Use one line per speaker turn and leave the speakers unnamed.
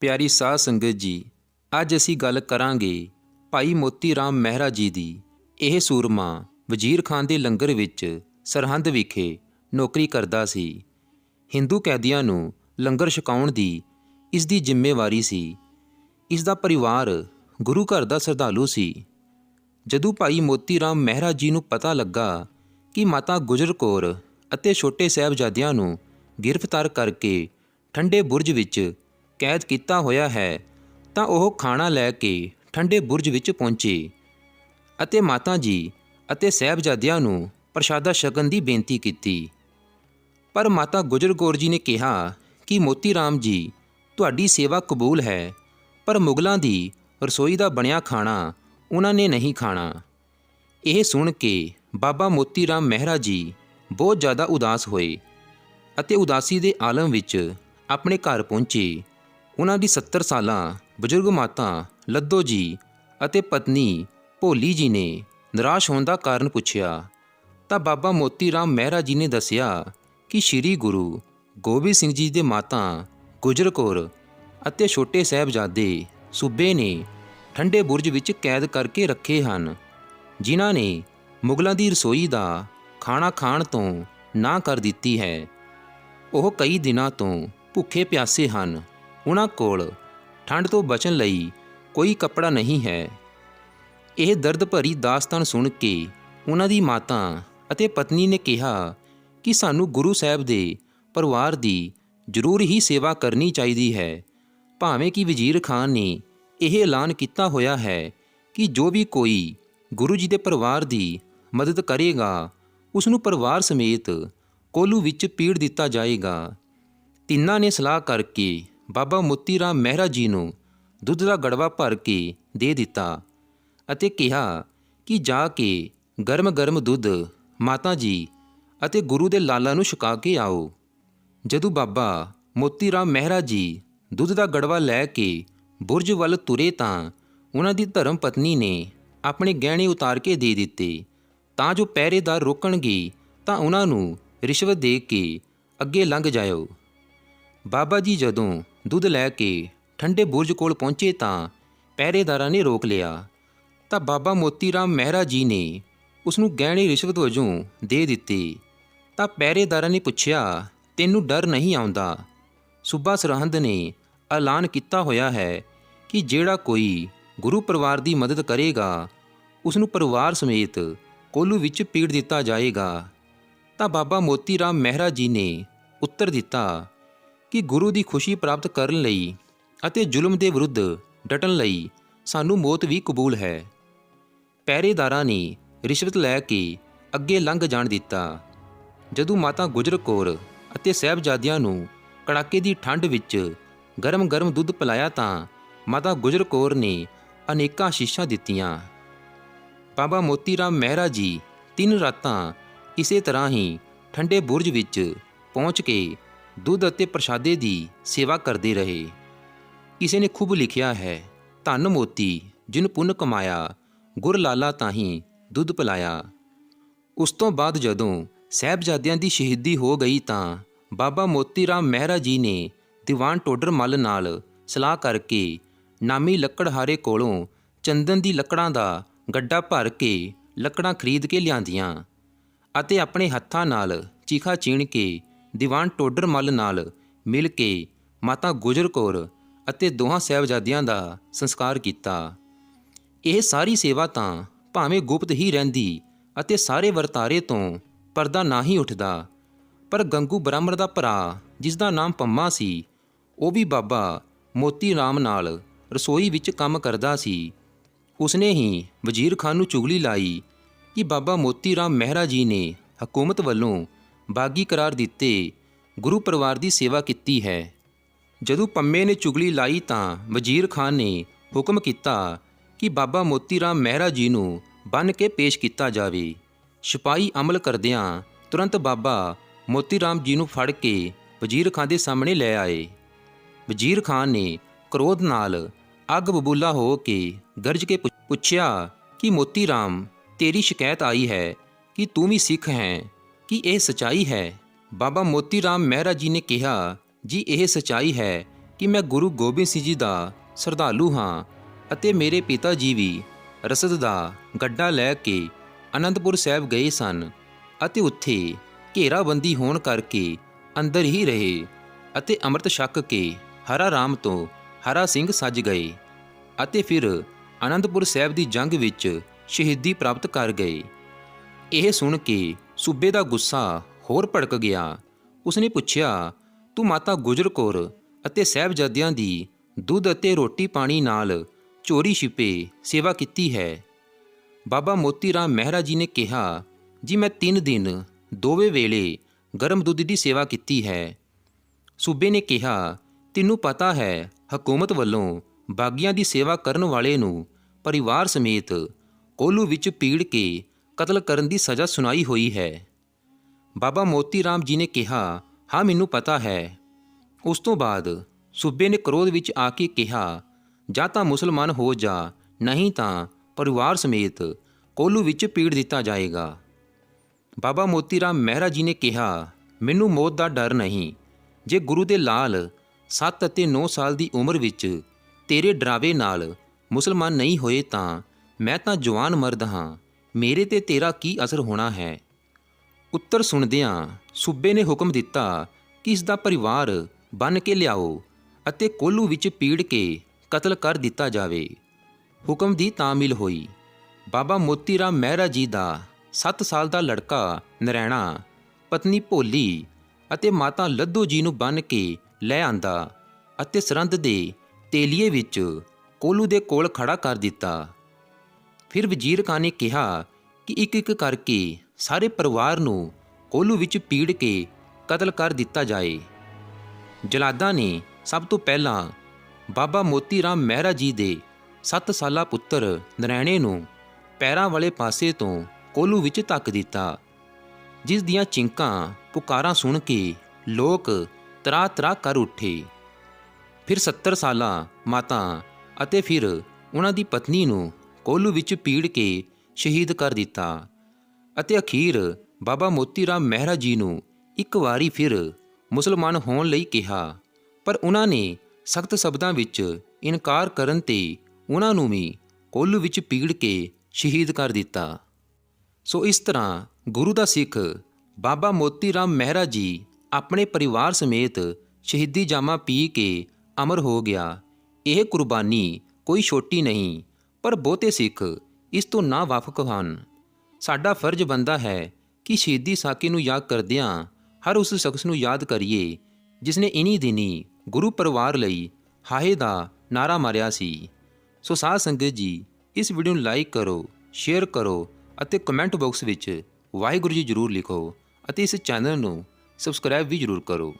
ਪਿਆਰੀ ਸਾਧ ਸੰਗਤ ਜੀ, ਅੱਜ ਅਸੀਂ ਗੱਲ ਕਰਾਂਗੇ ਭਾਈ ਮੋਤੀ ਰਾਮ ਮਹਿਰਾ ਜੀ ਦੀ। ਇਹ ਸੂਰਮਾ ਵਜ਼ੀਰ ਖਾਨ ਦੇ ਲੰਗਰ ਵਿੱਚ ਸਰਹੰਦ ਵਿਖੇ ਨੌਕਰੀ ਕਰਦਾ ਸੀ। ਹਿੰਦੂ ਕੈਦੀਆਂ ਨੂੰ ਲੰਗਰ ਛਕਾਉਣ ਦੀ ਇਸ ਦੀ ਜ਼ਿੰਮੇਵਾਰੀ ਸੀ। ਇਸ ਦਾ ਪਰਿਵਾਰ ਗੁਰੂ ਘਰ ਦਾ ਸਰਧਾਲੂ ਸੀ। ਜਦੋਂ ਭਾਈ ਮੋਤੀ ਰਾਮ ਮਹਿਰਾ ਜੀ ਨੂੰ ਪਤਾ ਲੱਗਾ ਕਿ ਮਾਤਾ ਗੁਜਰ ਕੌਰ ਅਤੇ ਛੋਟੇ ਸਾਹਿਬਜ਼ਾਦਿਆਂ ਨੂੰ ਗ੍ਰਿਫਤਾਰ ਕਰਕੇ ਠੰਡੇ ਬੁਰਜ ਵਿੱਚ ਕੈਦ ਕੀਤਾ ਹੋਇਆ ਹੈ, ਤਾਂ ਉਹ ਖਾਣਾ ਲੈ ਕੇ ਠੰਡੇ ਬੁਰਜ ਵਿੱਚ ਪਹੁੰਚੇ। ਅਤੇ ਮਾਤਾ ਜੀ ਅਤੇ ਸਾਹਿਬਜ਼ਾਦਿਆਂ ਨੂੰ ਪ੍ਰਸ਼ਾਦਾ ਛਕਣ ਦੀ ਬੇਨਤੀ ਕੀਤੀ। ਪਰ ਮਾਤਾ ਗੁਜਰ ਕੌਰ ਜੀ ਨੇ ਕਿਹਾ ਕਿ ਮੋਤੀ ਰਾਮ ਜੀ, ਤੁਹਾਡੀ ਸੇਵਾ ਕਬੂਲ ਹੈ, ਪਰ ਮੁਗਲਾਂ ਦੀ ਰਸੋਈ ਦਾ ਬਣਿਆ ਖਾਣਾ ਉਹਨਾਂ ਨੇ ਨਹੀਂ ਖਾਣਾ। ਇਹ ਸੁਣ ਕੇ ਬਾਬਾ ਮੋਤੀ ਰਾਮ ਮਹਿਰਾ ਜੀ ਬਹੁਤ ਜ਼ਿਆਦਾ ਉਦਾਸ ਹੋਏ ਅਤੇ ਉਦਾਸੀ ਦੇ ਆਲਮ ਵਿੱਚ ਆਪਣੇ ਘਰ ਪਹੁੰਚੇ। ਉਹਨਾਂ ਦੀ 70 ਸਾਲਾਂ ਬਜ਼ੁਰਗ ਮਾਤਾ ਲੱਦੋ ਜੀ ਅਤੇ ਪਤਨੀ ਭੋਲੀ ਜੀ ਨੇ ਨਿਰਾਸ਼ ਹੋਣ ਦਾ ਕਾਰਨ ਪੁੱਛਿਆ, ਤਾਂ ਬਾਬਾ ਮੋਤੀ ਰਾਮ ਮਹਿਰਾ ਜੀ ਨੇ ਦੱਸਿਆ ਕਿ ਸ੍ਰੀ ਗੁਰੂ ਗੋਬਿੰਦ ਸਿੰਘ ਜੀ ਦੇ ਮਾਤਾ ਗੁਜਰ ਕੌਰ ਅਤੇ ਛੋਟੇ ਸਾਹਿਬਜ਼ਾਦੇ ਸੂਬੇ ਨੇ ਠੰਡੇ ਬੁਰਜ ਵਿੱਚ ਕੈਦ ਕਰਕੇ ਰੱਖੇ ਹਨ, ਜਿਨ੍ਹਾਂ ਨੇ ਮੁਗਲਾਂ ਦੀ ਰਸੋਈ ਦਾ ਖਾਣਾ ਖਾਣ ਤੋਂ ਨਾ ਕਰ ਦਿੱਤੀ ਹੈ। ਉਹ ਕਈ ਦਿਨਾਂ ਤੋਂ ਭੁੱਖੇ ਪਿਆਸੇ ਹਨ। ਉਹਨਾਂ ਕੋਲ ਠੰਡ ਤੋਂ ਬਚਣ ਲਈ ਕੋਈ ਕੱਪੜਾ ਨਹੀਂ ਹੈ। ਇਹ ਦਰਦ ਭਰੀ ਦਾਸਤਾਨ ਸੁਣ ਕੇ ਉਹਨਾਂ ਦੀ ਮਾਤਾ ਅਤੇ ਪਤਨੀ ਨੇ ਕਿਹਾ ਕਿ ਸਾਨੂੰ ਗੁਰੂ ਸਾਹਿਬ ਦੇ ਪਰਿਵਾਰ ਦੀ ਜ਼ਰੂਰ ਹੀ ਸੇਵਾ ਕਰਨੀ ਚਾਹੀਦੀ ਹੈ। ਭਾਵੇਂ ਕਿ ਵਜ਼ੀਰ ਖਾਨ ਨੇ ਇਹ ਐਲਾਨ ਕੀਤਾ ਹੋਇਆ ਹੈ ਕਿ ਜੋ ਵੀ ਕੋਈ ਗੁਰੂ ਜੀ ਦੇ ਪਰਿਵਾਰ ਦੀ ਮਦਦ ਕਰੇਗਾ, ਉਸ ਨੂੰ ਪਰਿਵਾਰ ਸਮੇਤ ਕੋਲੂ ਵਿੱਚ ਪੀੜ ਦਿੱਤਾ ਜਾਏਗਾ। ਤਿੰਨਾਂ ਨੇ ਸਲਾਹ ਕਰਕੇ ਬਾਬਾ ਮੋਤੀ ਰਾਮ ਮਹਿਰਾ ਜੀ ਨੂੰ ਦੁੱਧ ਦਾ ਗੜਵਾ ਭਰ ਕੇ ਦੇ ਦਿੱਤਾ ਅਤੇ ਕਿਹਾ ਕਿ ਜਾ ਕੇ ਗਰਮ-ਗਰਮ ਦੁੱਧ ਮਾਤਾ ਜੀ ਅਤੇ ਗੁਰੂ ਦੇ ਲਾਲਾਂ ਨੂੰ ਛਕਾ ਕੇ ਆਓ। ਜਦੋਂ ਬਾਬਾ ਮੋਤੀ ਰਾਮ ਮਹਿਰਾ ਜੀ ਦੁੱਧ ਦਾ ਗੜਵਾ ਲੈ ਕੇ ਬੁਰਜ ਵੱਲ ਤੁਰੇ ਤਾਂ ਉਹਨਾਂ ਦੀ ਧਰਮ ਪਤਨੀ ਨੇ ਆਪਣੇ ਗਹਿਣੇ ਉਤਾਰ ਕੇ ਦੇ ਦਿੱਤੇ। ਤਾਂ ਜੋ ਪਹਿਰੇਦਾਰ ਰੋਕਣਗੇ ਤਾਂ ਉਹਨਾਂ ਨੂੰ ਰਿਸ਼ਵਤ ਦੇ ਕੇ ਅੱਗੇ ਲੰਘ ਜਾਇਓ। ਬਾਬਾ ਜੀ ਜਦੋਂ ਦੁੱਧ ਲੈ ਕੇ ਠੰਡੇ ਬੁਰਜ ਕੋਲ ਪਹੁੰਚੇ ਤਾਂ ਪਹਿਰੇਦਾਰਾਂ ਨੇ ਰੋਕ ਲਿਆ। ਤਾਂ ਬਾਬਾ ਮੋਤੀ ਰਾਮ ਮਹਿਰਾ ਜੀ ਨੇ ਉਸ ਨੂੰ ਗਹਿਣੇ ਰਿਸ਼ਵਤ ਵਜੋਂ ਦੇ ਦਿੱਤੇ। ਤਾਂ ਪਹਿਰੇਦਾਰਾਂ ਨੇ ਪੁੱਛਿਆ, ਤੈਨੂੰ ਡਰ ਨਹੀਂ ਆਉਂਦਾ? ਸੂਬਾ ਸਰਹੰਦ ਨੇ ਐਲਾਨ ਕੀਤਾ ਹੋਇਆ ਹੈ ਕਿ ਜਿਹੜਾ ਕੋਈ ਗੁਰੂ ਪਰਿਵਾਰ ਦੀ ਮਦਦ ਕਰੇਗਾ ਉਸ ਨੂੰ ਪਰਿਵਾਰ ਸਮੇਤ ਕੋਲੂ ਵਿੱਚ ਪੀੜ ਦਿੱਤਾ ਜਾਏਗਾ। ਤਾਂ ਬਾਬਾ ਮੋਤੀ ਰਾਮ ਮਹਿਰਾ ਜੀ ਨੇ ਉੱਤਰ ਦਿੱਤਾ ਕਿ ਗੁਰੂ ਦੀ ਖੁਸ਼ੀ ਪ੍ਰਾਪਤ ਕਰਨ ਲਈ ਅਤੇ ਜ਼ੁਲਮ ਦੇ ਵਿਰੁੱਧ ਡਟਣ ਲਈ ਸਾਨੂੰ ਮੌਤ ਵੀ ਕਬੂਲ ਹੈ। ਪਹਿਰੇਦਾਰਾਂ ਨੇ ਰਿਸ਼ਵਤ ਲੈ ਕੇ ਅੱਗੇ ਲੰਘ ਜਾਣ ਦਿੱਤਾ। ਜਦੋਂ ਮਾਤਾ ਗੁਜਰ ਕੌਰ ਅਤੇ ਸਹਿਬਜ਼ਾਦਿਆਂ ਨੂੰ ਕੜਾਕੇ ਦੀ ਠੰਡ ਵਿੱਚ ਗਰਮ-ਗਰਮ ਦੁੱਧ ਪਿਲਾਇਆ ਤਾਂ ਮਾਤਾ ਗੁਜਰ ਕੌਰ ਨੇ ਅਨੇਕਾਂ ਸ਼ੀਸ਼ਾਂ ਦਿੱਤੀਆਂ। ਬਾਬਾ ਮੋਤੀ ਰਾਮ ਮਹਿਰਾ ਜੀ ਤਿੰਨ ਰਾਤਾਂ ਇਸੇ ਤਰ੍ਹਾਂ ਹੀ ਠੰਡੇ ਬੁਰਜ ਵਿੱਚ ਪਹੁੰਚ ਕੇ ਦੁੱਧ ਅਤੇ ਪ੍ਰਸ਼ਾਦੇ ਦੀ ਸੇਵਾ ਕਰਦੇ ਰਹੇ। ਕਿਸੇ ਨੇ ਖੂਬ ਲਿਖਿਆ ਹੈ, ਧੰਨ ਮੋਤੀ, ਜਿਨ ਪੁੰਨ ਕਮਾਇਆ, ਗੁਰ ਲਾਲਾ ਤਾਹੀ ਦੁੱਧ ਪਿਲਾਇਆ। ਉਸ ਤੋਂ ਬਾਅਦ ਜਦੋਂ ਸਹਿਬਜ਼ਾਦਿਆਂ ਦੀ ਸ਼ਹੀਦੀ ਹੋ ਗਈ ਤਾਂ ਬਾਬਾ ਮੋਤੀ ਰਾਮ ਮਹਿਰਾ ਜੀ ਨੇ ਦੀਵਾਨ ਟੋਡਰ ਮੱਲ ਨਾਲ ਸਲਾਹ ਕਰਕੇ ਨਾਮੀ ਲੱਕੜਹਾਰੇ ਕੋਲੋਂ ਚੰਦਨ ਦੀ ਲੱਕੜਾਂ ਦਾ ਗੱਡਾ ਭਰ ਕੇ ਲੱਕੜਾਂ ਖਰੀਦ ਕੇ ਲਿਆਂਦੀਆਂ ਅਤੇ ਆਪਣੇ ਹੱਥਾਂ ਨਾਲ ਚੀਖਾ ਚੀਣ ਕੇ ਦੀਵਾਨ ਟੋਡਰ ਮੱਲ ਨਾਲ ਮਿਲ ਕੇ ਮਾਤਾ ਗੁਜਰ ਕੌਰ ਅਤੇ ਦੋਹਾਂ ਸਾਹਿਬਜ਼ਾਦਿਆਂ ਦਾ ਸੰਸਕਾਰ ਕੀਤਾ। ਇਹ ਸਾਰੀ ਸੇਵਾ ਤਾਂ ਭਾਵੇਂ ਗੁਪਤ ਹੀ ਰਹਿੰਦੀ ਅਤੇ ਸਾਰੇ ਵਰਤਾਰੇ ਤੋਂ ਪਰਦਾ ਨਾ ਹੀ ਉੱਠਦਾ, ਪਰ ਗੰਗੂ ਬ੍ਰਾਹਮਣ ਦਾ ਭਰਾ ਜਿਸ ਦਾ ਨਾਮ ਪੰਮਾ ਸੀ, ਉਹ ਵੀ ਬਾਬਾ ਮੋਤੀ ਰਾਮ ਨਾਲ ਰਸੋਈ ਵਿੱਚ ਕੰਮ ਕਰਦਾ ਸੀ। ਉਸਨੇ ਹੀ ਵਜ਼ੀਰ ਖਾਨ ਨੂੰ ਚੁਗਲੀ ਲਾਈ ਕਿ ਬਾਬਾ ਮੋਤੀ ਰਾਮ ਮਹਿਰਾ ਜੀ ਨੇ ਹਕੂਮਤ ਵੱਲੋਂ ਬਾਗੀ ਕਰਾਰ ਦਿੱਤੇ, ਗੁਰੂ ਪਰਿਵਾਰ ਦੀ ਸੇਵਾ ਕੀਤੀ ਹੈ। ਜਦੋਂ ਪੰਮੇ ਨੇ ਚੁਗਲੀ ਲਾਈ ਤਾਂ ਵਜ਼ੀਰ ਖਾਨ ਨੇ ਹੁਕਮ ਕੀਤਾ ਕਿ ਬਾਬਾ ਮੋਤੀ ਰਾਮ ਮਹਿਰਾ ਜੀ ਨੂੰ ਬੰਨ ਕੇ ਪੇਸ਼ ਕੀਤਾ ਜਾਵੇ। ਸਿਪਾਹੀ ਅਮਲ ਕਰਦਿਆਂ ਤੁਰੰਤ ਬਾਬਾ ਮੋਤੀ ਰਾਮ ਜੀ ਨੂੰ ਫੜ ਕੇ ਵਜ਼ੀਰ ਖਾਨ ਦੇ ਸਾਹਮਣੇ ਲੈ ਆਏ। ਵਜ਼ੀਰ ਖਾਨ ਨੇ ਕ੍ਰੋਧ ਨਾਲ ਅੱਗ ਬਬੂਲਾ ਹੋ ਕੇ ਗਰਜ ਕੇ ਪੁੱਛਿਆ ਕਿ ਮੋਤੀ ਰਾਮ ਤੇਰੀ ਸ਼ਿਕਾਇਤ ਆਈ ਹੈ ਕਿ ਤੂੰ ਵੀ ਸਿੱਖ ਹੈ? ਕਿ ਇਹ ਸਚਾਈ ਹੈ। ਬਾਬਾ ਮੋਤੀ ਰਾਮ ਮਹਿਰਾ ਜੀ ਨੇ ਕਿਹਾ, ਜੀ, ਇਹ ਸਚਾਈ ਹੈ ਕਿ ਮੈਂ ਗੁਰੂ ਗੋਬਿੰਦ ਸਿੰਘ ਜੀ ਦਾ ਸ਼ਰਧਾਲੂ ਹਾਂ ਅਤੇ ਮੇਰੇ ਪਿਤਾ ਜੀ ਵੀ ਰਸਦ ਦਾ ਗੱਡਾ ਲੈ ਕੇ ਅਨੰਦਪੁਰ ਸਾਹਿਬ ਗਏ ਸਨ ਅਤੇ ਉੱਥੇ ਘੇਰਾਬੰਦੀ ਹੋਣ ਕਰਕੇ ਅੰਦਰ ਹੀ ਰਹੇ ਅਤੇ ਅੰਮ੍ਰਿਤ ਛਕ ਕੇ ਹਰਾ ਰਾਮ ਤੋਂ ਹਰਾ ਸਿੰਘ ਸੱਜ ਗਏ ਅਤੇ ਫਿਰ ਅਨੰਦਪੁਰ ਸਾਹਿਬ ਦੀ ਜੰਗ ਵਿੱਚ ਸ਼ਹੀਦੀ ਪ੍ਰਾਪਤ ਕਰ ਗਏ। ਇਹ ਸੁਣ ਕੇ ਸੂਬੇ ਦਾ ਗੁੱਸਾ ਹੋਰ ਭੜਕ ਗਿਆ। ਉਸਨੇ ਪੁੱਛਿਆ, ਤੂੰ ਮਾਤਾ ਗੁਜਰ ਕੌਰ ਅਤੇ ਸਾਹਿਬਜ਼ਾਦਿਆਂ ਦੀ ਦੁੱਧ ਅਤੇ ਰੋਟੀ ਪਾਣੀ ਨਾਲ ਚੋਰੀ ਛਿਪੇ ਸੇਵਾ ਕੀਤੀ ਹੈ। ਬਾਬਾ ਮੋਤੀ ਰਾਮ ਮਹਿਰਾ ਜੀ ਨੇ ਕਿਹਾ, ਜੀ ਮੈਂ 3 ਦਿਨ ਦੋਵੇਂ ਵੇਲੇ ਗਰਮ ਦੁੱਧ ਦੀ ਸੇਵਾ ਕੀਤੀ ਹੈ। ਸੂਬੇ ਨੇ ਕਿਹਾ, ਤੈਨੂੰ ਪਤਾ ਹੈ, ਹਕੂਮਤ ਵੱਲੋਂ ਬਾਗੀਆਂ ਦੀ ਸੇਵਾ ਕਰਨ ਵਾਲੇ ਨੂੰ ਪਰਿਵਾਰ ਸਮੇਤ ਕੋਲੂ ਵਿੱਚ ਪੀੜ ਕੇ ਕਤਲ ਕਰਨ ਦੀ ਸਜ਼ਾ ਸੁਣਾਈ ਹੋਈ ਹੈ। ਬਾਬਾ ਮੋਤੀ ਰਾਮ ਜੀ ਨੇ ਕਿਹਾ, ਹਾਂ, ਮੈਨੂੰ ਪਤਾ ਹੈ। ਉਸ ਤੋਂ ਬਾਅਦ ਸੂਬੇ ਨੇ ਕ੍ਰੋਧ ਵਿੱਚ ਆ ਕੇ ਕਿਹਾ, ਜਾਂ ਤਾਂ ਮੁਸਲਮਾਨ ਹੋ ਜਾ, ਨਹੀਂ ਤਾਂ ਪਰਿਵਾਰ ਸਮੇਤ ਕੋਲੂ ਵਿੱਚ ਪੀੜ ਦਿੱਤਾ ਜਾਏਗਾ। ਬਾਬਾ ਮੋਤੀ ਰਾਮ ਮਹਿਰਾ ਜੀ ਨੇ ਕਿਹਾ, ਮੈਨੂੰ ਮੌਤ ਦਾ ਡਰ ਨਹੀਂ। ਜੇ ਗੁਰੂ ਦੇ ਲਾਲ 7 ਅਤੇ 9 ਸਾਲ ਦੀ ਉਮਰ ਵਿੱਚ ਤੇਰੇ ਡਰਾਵੇ ਨਾਲ ਮੁਸਲਮਾਨ ਨਹੀਂ ਹੋਏ ਤਾਂ ਮੈਂ ਤਾਂ ਜਵਾਨ ਮਰਦ ਹਾਂ। ਮੇਰੇ ਤੇ ਤੇਰਾ ਕੀ ਅਸਰ ਹੋਣਾ ਹੈ? ਉੱਤਰ ਸੁਣਦਿਆਂ ਸੂਬੇ ਨੇ ਹੁਕਮ ਦਿੱਤਾ ਕਿ ਇਸ ਦਾ ਪਰਿਵਾਰ ਬੰਨ ਕੇ ਲਿਆਓ ਅਤੇ ਕੋਲੂ ਵਿੱਚ ਪੀੜ ਕੇ ਕਤਲ ਕਰ ਦਿੱਤਾ ਜਾਵੇ। ਹੁਕਮ ਦੀ ਤਾਮਿਲ ਹੋਈ। ਬਾਬਾ ਮੋਤੀ ਰਾਮ ਮਹਿਰਾ ਜੀ ਦਾ 7 ਸਾਲ ਦਾ ਲੜਕਾ ਨਰੈਣਾ, ਪਤਨੀ ਭੋਲੀ ਅਤੇ ਮਾਤਾ ਲੱਧੂ ਜੀ ਨੂੰ ਬੰਨ ਕੇ ਲੈ ਆਂਦਾ ਅਤੇ ਸਰੰਦ ਦੇ ਤੇਲੀਏ ਵਿੱਚ ਕੋਲੂ ਦੇ ਕੋਲ ਖੜਾ ਕਰ ਦਿੱਤਾ। ਫਿਰ ਵਜ਼ੀਰ ਖਾਨ ਨੇ ਕਿਹਾ ਕਿ ਇੱਕ ਇੱਕ ਕਰਕੇ ਸਾਰੇ ਪਰਿਵਾਰ ਨੂੰ ਕੋਲੂ ਵਿੱਚ ਪੀੜ ਕੇ ਕਤਲ ਕਰ ਦਿੱਤਾ ਜਾਏ। ਜਲਾਦਾਂ ਨੇ ਸਭ ਤੋਂ ਪਹਿਲਾਂ ਬਾਬਾ ਮੋਤੀ ਰਾਮ ਮਹਿਰਾ ਜੀ ਦੇ 7 ਸਾਲਾ ਪੁੱਤਰ ਨਰੈਣੇ ਨੂੰ ਪੈਰਾਂ ਵਾਲੇ ਪਾਸੇ ਤੋਂ ਕੋਲੂ ਵਿੱਚ ਧੱਕ ਦਿੱਤਾ, ਜਿਸ ਦੀਆਂ ਚਿੰਕਾਂ, ਪੁਕਾਰਾਂ ਸੁਣ ਕੇ ਲੋਕ ਤਰਾ ਤਰਾ ਕਰ ਉੱਠੇ। ਫਿਰ 70 ਸਾਲਾ ਮਾਤਾ ਅਤੇ ਫਿਰ ਉਹਨਾਂ ਦੀ ਪਤਨੀ ਨੂੰ ਕੋਲੂ ਵਿੱਚ ਪੀੜ ਕੇ ਸ਼ਹੀਦ ਕਰ ਦਿੱਤਾ ਅਤੇ ਅਖੀਰ ਬਾਬਾ ਮੋਤੀ ਰਾਮ ਮਹਿਰਾ ਜੀ ਨੂੰ ਇੱਕ ਵਾਰੀ ਫਿਰ ਮੁਸਲਮਾਨ ਹੋਣ ਲਈ ਕਿਹਾ। ਪਰ ਉਹਨਾਂ ਨੇ ਸਖਤ ਸ਼ਬਦਾਂ ਵਿੱਚ ਇਨਕਾਰ ਕਰਨ ਤੇ ਉਹਨਾਂ ਨੂੰ ਵੀ ਕੋਲੂ ਵਿੱਚ ਪੀੜ ਕੇ ਸ਼ਹੀਦ ਕਰ ਦਿੱਤਾ। ਸੋ ਇਸ ਤਰ੍ਹਾਂ ਗੁਰੂ ਦਾ ਸਿੱਖ ਬਾਬਾ ਮੋਤੀ ਰਾਮ ਮਹਿਰਾ ਜੀ ਆਪਣੇ ਪਰਿਵਾਰ ਸਮੇਤ ਸ਼ਹੀਦੀ ਜਾਮਾ ਪੀ ਕੇ ਅਮਰ ਹੋ ਗਿਆ। ਇਹ ਕੁਰਬਾਨੀ ਕੋਈ ਛੋਟੀ ਨਹੀਂ ਪਰ ਬਹੁਤੇ ਸਿੱਖ ਇਸ ਤੋਂ ਨਾ ਵਾਫਕ ਹਨ। ਸਾਡਾ ਫਰਜ਼ ਬੰਦਾ ਹੈ ਕਿ ਸ਼ਹੀਦੀ ਸਾਕੇ ਨੂੰ ਯਾਦ ਕਰਦਿਆਂ ਹਰ ਉਸ ਸ਼ਖਸ ਨੂੰ ਯਾਦ ਕਰੀਏ ਜਿਸ ਨੇ ਇਨੀ ਦਿਨੀ ਗੁਰੂ ਪਰਿਵਾਰ ਲਈ ਹਾਏ ਦਾ ਨਾਰਾ ਮਾਰਿਆ ਸੀ। ਸੋ ਸਾਧ ਸੰਗਤ ਜੀ, ਇਸ ਵੀਡੀਓ ਨੂੰ ਲਾਈਕ ਕਰੋ, ਸ਼ੇਅਰ ਕਰੋ ਅਤੇ ਕਮੈਂਟ ਬਾਕਸ ਵਿੱਚ ਵਾਹਿਗੁਰੂ ਜੀ ਜ਼ਰੂਰ ਲਿਖੋ ਅਤੇ ਇਸ ਚੈਨਲ ਨੂੰ ਸਬਸਕ੍ਰਾਈਬ ਵੀ ਜ਼ਰੂਰ ਕਰੋ।